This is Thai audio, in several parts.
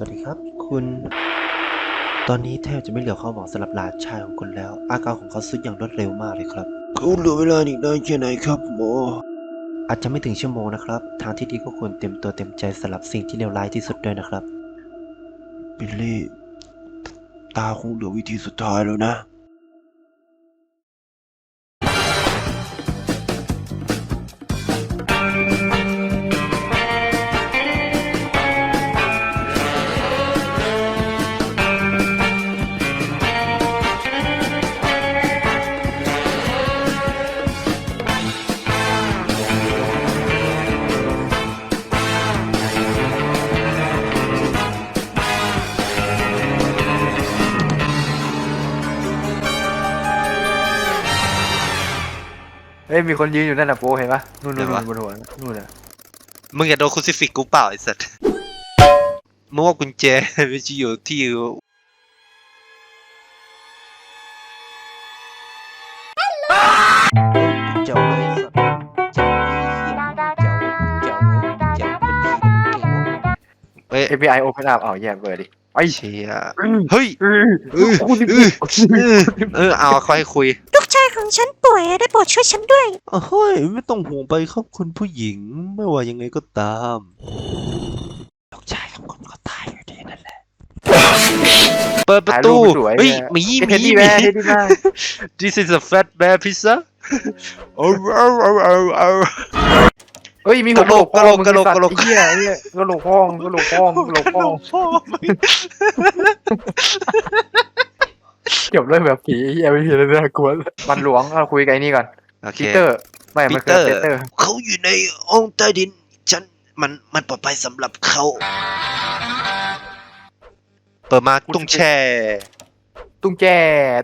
วัสดีครับ คุณ ตอนนี้แทบจะไม่เหลือความหวังสำหรับหลานชายของคุณแล้ว อาการของเขาสุดอย่างรวดเร็วมากเลยครับเขาเหลือเวลาอีกนานแค่ไหนครับหมอ อาจจะไม่ถึงชั่วโมงนะครับ ทางที่ดีก็ควรเต็มตัวเต็มใจสำหรับสิ่งที่เลวร้ายที่สุดด้วยนะครับ บิลลี่ ตาคงเหลือวิธีสุดท้ายแล้วนะ เฮ้ยมีคนยืนอยู่นั่นน่ะโปเห็นปะนู่นไหนนู่นวะบนหัวนู่นน่ะมึงอย่าโดนครูซิฟิกกูเปล่าไอ้สัตว์มึงว่ากุญแจไม่ใช่อยู่ที่เจ้าเลยสัตว์เจ้าเหี้ยเจ้าเจ้าเจ้าเป็นดีมันเก่งวะเอ้ยเอพีไอโอเพนอัพเอาแย่เบอร์ดิไอ้เชี่ยเฮ้ยเออเออคุณเออเออเออเอาค่อยคุยลูกชาย ของฉันป่วยได้โปรดช่วยฉันด้วยอ้าวเฮ้ยไม่ต้องห่วงไปครับคุณผู้หญิง ไม่ว่ายังไงก็ตามลูกชายของคุณก็ตายอยู่ดีนั่นแหละ เปิดประตูถ่ายรูปสวยเฮ้ยเนี่ยหมีหเท็ดมีดี้หแบมีร์เท็ดดี้แบร์ This is a fat bear pizza โอ้โอ้โอ้โอ้โอ้ เฮ้ยมีหัวโหลกกะโหลกพ่อมึงกะโหลกไอ้สัตว์กะโหลก ไอ้เหี้ยไอ้เหี้ยกะโหลกห้องกะโหลกห้องกะโหลกห้อง พ่อ มึงเก็บเรื่องแบบผีไอ้เหี้ยไม่มีอะไรน่ากลัวมันหลวงเราคุยกับไอ้นี่ก่อนโอเคปีเตอร์ ไม่มันคือปีเปเตอร์เตอร์ เขาอยู่ในห้องใต้ดิน ฉันมันมันปลอดภัยสำหรับเขา เปิดมาตุ้งแช่ ตุ้งแจ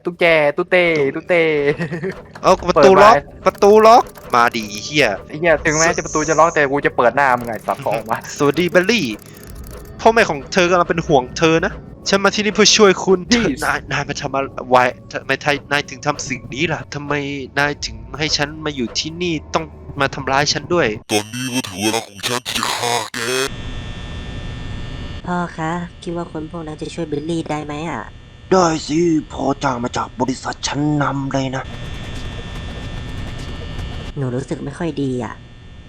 ตุ้งแจตุ้เต้ตุ้เต้ เอาประตูเปิดมาล็อกประตูล็อก มาดีเฮียไอ้เหี้ยถึงแม้จะประตูจะล็อกแต่กูจะเปิดหน้ามึงไงสับของมาสวัสดีเบลลี่ พ่อแม่ของเธอกำลังเป็นห่วงเธอนะ ฉันมาที่นี่เพื่อช่วยคุณเธอนายนายมาทำอะไรทำไมทายนายถึงทำสิ่งนี้ล่ะทำไมนายถึงให้ฉันมาอยู่ที่นี่ต้องมาทำร้ายฉันด้วย ตอนนี้ก็ถึงเวลาของฉันที่จะฆ่าแกพ่อคะ คิดว่าคนพวกนั้นจะช่วยบิลลี่ได้ไหมอะ ได้สิพอจ้างมาจากบริษัทชั้นนำเลยนะ หนูรู้สึกไม่ค่อยดีอะ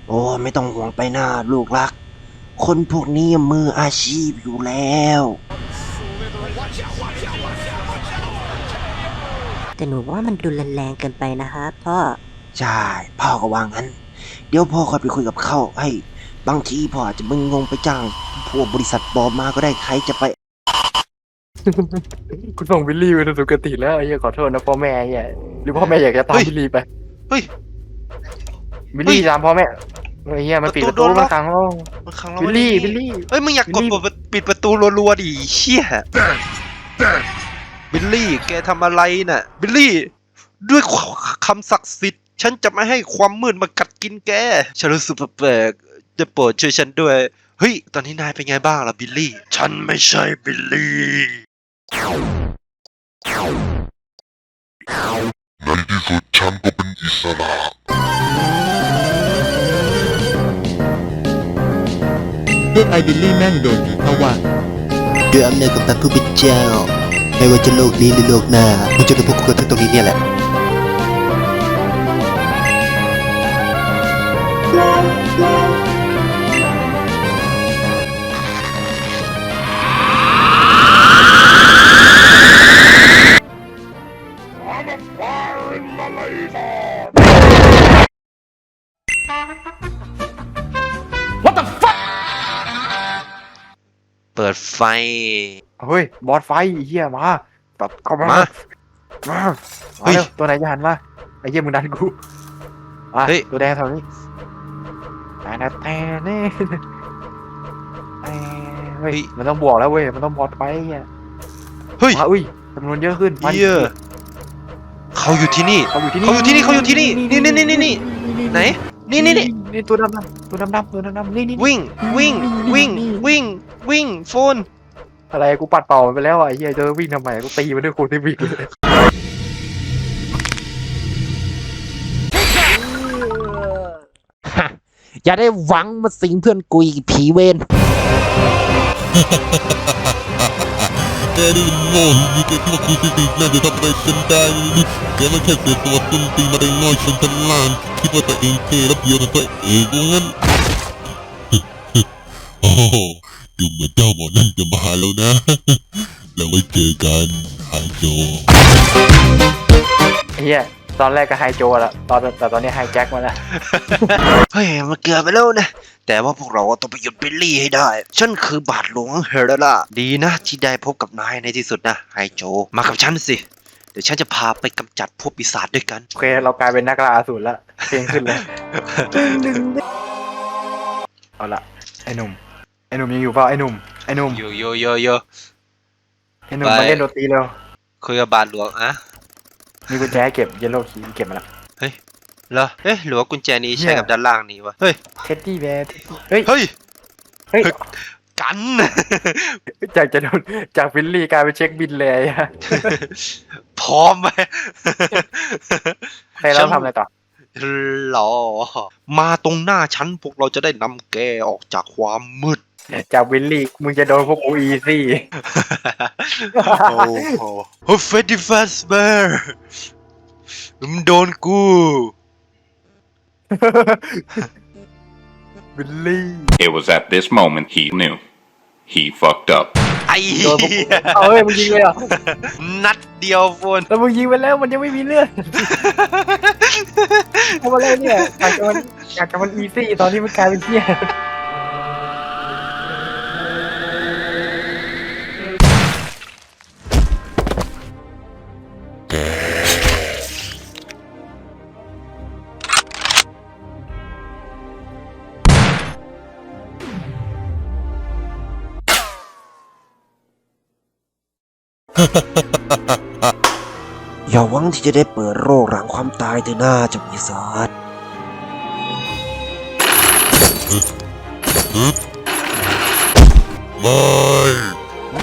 โอ้ไม่ต้องห่วงไปหน้าลูกรัก คนพวกนี้มืออาชีพอยู่แล้ว แต่หนูว่ามันดูแรงๆเกินไปนะคะพ่อ ใช่พ่อก็ว่างั้น เดี๋ยวพ่อค่อยไปคุยกับเขาให้ บางทีพ่ออาจจะมึงงงไปจ้างพวกบริษัทปลอมมาก็ได้ใครจะไปกูส่งบิลลี่ไปในสุคติแล้วไอ้เหี้ยขอโทษนะพ่อแม่ไอ้เหี้ยหรือพ่อแม่อยากจะตามเฮ้ยบิลลี่ไปเฮ้ยบิลลี่ตามพ่อแม่ ไอ้เหี้ยมันปิดประตูประตูโดนล็มัอนกขังห้องมันขังเราบิลไว้ลี่ในบินี้ลลี่ เอ้ยมึงอยากกดบิลลี่ ปิดปิดประตูรัวๆดิเชี่ยบิลลี่แกทำอะไรน่ะ บิลลี่ ด้วยคำศักดิ์สิทธิ์ฉันจะไม่ให้ความมืดมากัดกินแก ฉันรู้สึกแปลกๆจะโปรดช่วยฉันด้วย เฮ้ย ตอนนี้นายเป็นไงบ้างล่ะบิลลี่ ฉันไม่ใช่บิลลี่ ในที่สุดฉันก็เป็นอิสระ พวกไอบิลลี่แม่งโดนผีเข้าว่าด้วยอำนาจของพระผู้เป็นเจ้า ไม่ว่าจะโลกนี้หรือโลกหน้ามึงจะได้พบกันที่ตรงนี้เนี่ยแหละ เปิดไฟ เฮ้ย บอสไฟไอ้เหี้ยมาแบบเข้ามา มามาเฮ้ยเร็วตัวไหนจะหันมา ไอ้เหี้ยมึงดันกูอะเฮ้ย ตัวแดงแถวนี้แต่แต่แต่เน่แต่เฮ้ย มันต้องบวกแล้วเว้ย มันต้องบอสไฟไอ้เหี้ยเฮ้ยมาอุ้ยจำนวนเยอะขึ้นมาดิเหี้ยเขาอยู่ที่นี่ เขาอยู่ที่นี่เขาอยู่ที่นี่เขาอยู่ที่นี่ นี่นี่นี่นี่นี่ไหน นี่นี่นี่นี่ตัวดำดำตัวดำดำตัวดำดำนี่นี่วิ่ง วิ่ง วิ่ง วิ่ง วิ่งโฟนอะไรกูปัดเป่ามันไปแล้วอะไอ้เหี้ยเจอวิ่งทำไมกูตีมันด้วยโคที่วิ่งเลยอย่าได้หวังมาสิงเพื่อนกูอีกผีเวนแกนี่มันโง่จริงๆแกคิดว่าครูสิริน่าจะทำอะไรกันได้หรือแกไม่แค่เสียตัวตุ้นตีนมาได้น้อยชนชั้นล่างคิดว่าตัวเองเท่แล้วเดียวกับตัวเองว่างั้นโอ้โห ดูเหมือนเจ้าหมอนั่นจะมาแล้วนะ แล้วไว้เจอกันไฮโจไอ้เฮียตอนแรกก็ไฮโจละตอนแต่ตอนนี้ไฮแจ็คมาแล้วเฮ้ยมันเกือบไปแล้วนะ แต่ว่าพวกเราก็ต้องไปหยุดบิลลี่ให้ได้ ฉันคือบาทหลวงเฮเรล่าดีนะ ที่ได้พบกับนายในที่สุดนะไฮโจ มากับฉันสิ เดี๋ยวฉันจะพาไปกำจัดพวกปีศาจด้วยกัน โอเค เรากลายเป็นนักล่าอสูรละเพลงขึ้นเลยเอาละไอ้หนุ่มไอ้ หนุ่มยังอยู่เปล่าไอ้หนุ่มไอ้หนุ่มโยโยโยโยไอ้หนุ่มไปมาเล่นดนตรีเร็วคุยกับบาทหลวงอะมีกุญแจให้เก็บเยลโล่คีเก็บมาแล้วเหรอเอ๊ะหรือว่ากุญแจนี้ใช่เนี่ยกับด้านล่างนี้วะเฮ้ยเท็ดดี้แบร์เฮ้ยเฮ้ยเฮ้ยกันจากจะโดนจากฟิลลี่กลายเป็นเช็คบินเลยอะพร้อมไหมใครเราทำอะไรต่อหรอมาตรงหน้าฉันพวกเราจะได้นำแกออกจากความมืด จากวิลลี่มึงจะโดนพวกกูอีซี่ โอ้โหโอ้เฟดดี้ฟาสเบอร์มึงโดนกูวิลลี่ It was at this moment he knew. He fucked up. ไอ้โดนพวกกูเอาเฮ้ยมึงยิงเลยเหรอนัดเดียวโฟนแล้วมึงยิงไปแล้วมันยังไม่มีเลือดทำอะไรเนี่ยอยากจะมันอยากจะมันอีซี่ตอนที่มันกลายเป็นเที่ย อย่าหวังที่จะได้เปิดโรคหลังความตายเถอะหน้าเจ้าปีศาจไ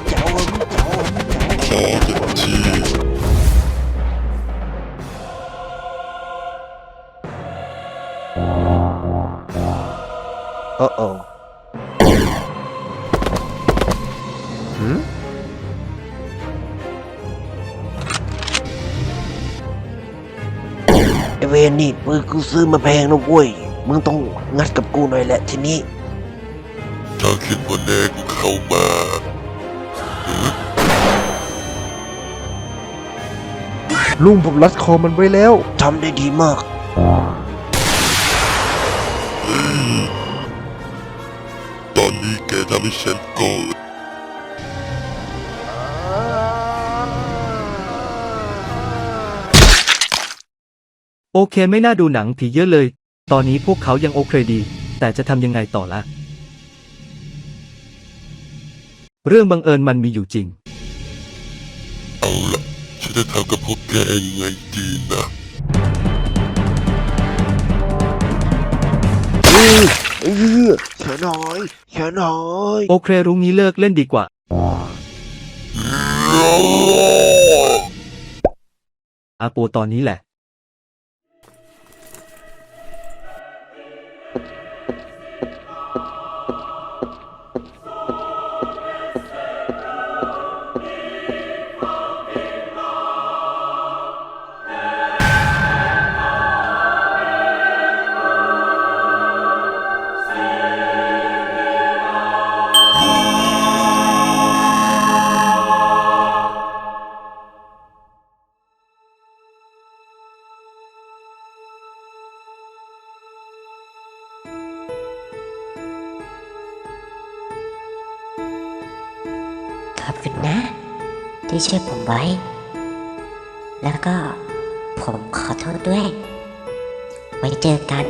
ม่ขอสักทีโอ้โอ้ ปืนกูซื้อมาแพงนะเว้ย มึงต้องงัดกับกูหน่อยแหละทีนี้ ถ้าคิดว่าแน่กูเข้ามาลุงผมรัดคอมันไว้แล้ว ทำได้ดีมาก ตอนนี้แกทำให้ฉันโกรธ โอเคไม่น่าดูหนังผีเยอะเลย ตอนนี้พวกเขายังโอเคดี แต่จะทำยังไงต่อละ เรื่องบังเอิญมันมีอยู่จริง เอาละฉันจะทำกับพวกแกยังไงดีนะเฮ้ยเอ้ยเฉยหน่อยเฉยหน่อยโอเครุ้งนี้เลิกเล่นดีกว่า อาโปตอนนี้แหละ ขอบคุณนะ ที่ช่วยผมไว้ แล้วก็ผมขอโทษด้วย ไว้เจอกัน